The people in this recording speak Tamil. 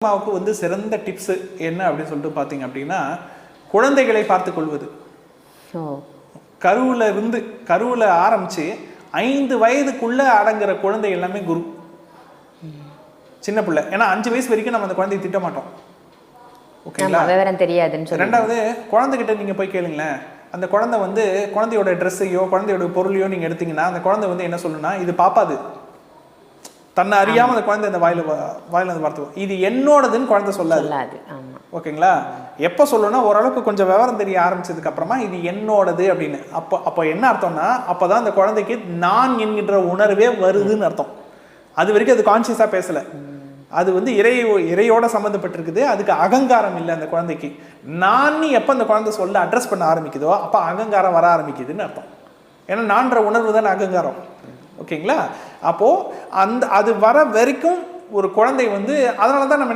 அம்மாவுக்கு வந்து சிறந்த டிப்ஸ் என்ன அப்படின்னு சொல்லிட்டு பார்த்தீங்க அப்படின்னா குழந்தைகளை பார்த்துக் கொள்வது. கருவில் இருந்து கருவில் ஆரம்பிச்சு ஐந்து வயதுக்குள்ள அடங்குற குழந்தை எல்லாமே குரு. சின்ன பிள்ளை. ஏன்னா அஞ்சு வயசு வரைக்கும் நம்ம அந்த குழந்தையை திட்ட மாட்டோம். ஓகேங்களா? விவரம் தெரியாதுன்னு ரெண்டாவது குழந்தைகிட்ட நீங்க போய் கேளுங்களேன். அந்த குழந்தை வந்து குழந்தையோட ட்ரெஸ்ஸையோ குழந்தையோட பொருளையோ நீங்க எடுத்தீங்கன்னா அந்த குழந்தை வந்து என்ன சொல்லுன்னா இது பாப்பாது. தன்னை அறியாம அந்த குழந்தை அந்த வாயில வாயில அந்த வார்த்தை வரும். இது என்னோடதுன்னு குழந்தை சொல்லாது. ஓகேங்களா? எப்போ சொல்லணும்னா ஓரளவுக்கு கொஞ்சம் விவரம் தெரிய ஆரம்பிச்சதுக்கு அப்புறமா இது என்னோடது அப்படின்னு. அப்போ அப்போ என்ன அர்த்தம்னா அப்பதான் அந்த குழந்தைக்கு நான் என்கின்ற உணர்வே வருதுன்னு அர்த்தம். அது வரைக்கும் அது கான்சியஸாக பேசல. அது வந்து இறை இறையோட சம்மந்தப்பட்டிருக்குது அதுக்கு அகங்காரம் இல்லை அந்த குழந்தைக்கு. நான் எப்போ அந்த குழந்தை சொல்ல அட்ரஸ் பண்ண ஆரம்பிக்குதோ அப்போ அகங்காரம் வர ஆரம்பிக்குதுன்னு அர்த்தம். ஏன்னா நான்ற உணர்வு தானே அகங்காரம். ஓகேங்களா? அப்போ அந்த அது வர வரைக்கும் ஒரு குழந்தை வந்து அதனால தான் நம்ம